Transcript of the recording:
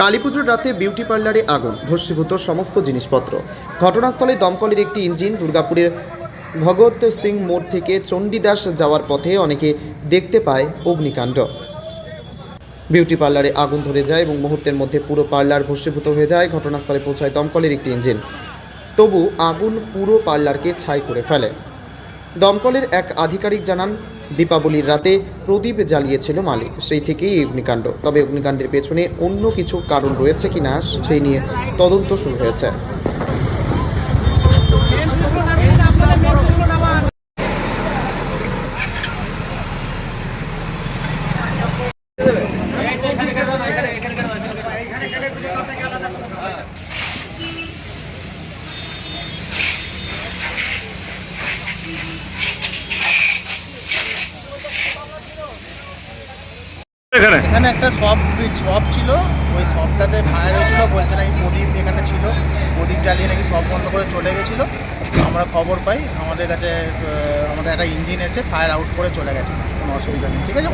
কালীপুজোর রাতে বিউটি পার্লারে আগুন, ভস্মীভূত সমস্ত জিনিসপত্র। ঘটনাস্থলে দমকলের একটি ইঞ্জিন দুর্গাপুরের ভগৎ সিং মোড় থেকে চণ্ডীদাস যাওয়ার পথে অনেকে দেখতে পায় অগ্নিকাণ্ড। বিউটি পার্লারে আগুন ধরে যায় এবং মুহূর্তের মধ্যে পুরো পার্লার ভস্মীভূত হয়ে যায়। ঘটনাস্থলে পৌঁছায় দমকলের একটি ইঞ্জিন। তবু আগুন পুরো পার্লারকে ছাই করে ফেলে। দমকলের এক আধিকারিক জানান, দীপাবলির রাতে প্রদীপ জ্বালিয়েছিল মালিক। সেই থেকেই অগ্নিকাণ্ড। তবে অগ্নিকাণ্ডের পেছনে অন্য কিছু কারণ রয়েছে কিনা, সেই নিয়ে তদন্ত শুরু হয়েছে। এখানে? একটা শপ শপ ছিল। ওই শপটাতে ফায়ার হয়েছিল বলছে নাকি প্রদীপ এখানে ছিল। প্রদীপ জ্বালিয়ে নাকি সব বন্ধ করে চলে গেছিল। আমরা খবর পাই। আমাদের কাছে আমাদের একটা ইঞ্জিন এসে ফায়ার আউট করে চলে গেছে। কোনো অসুবিধা নেই। ঠিক আছে?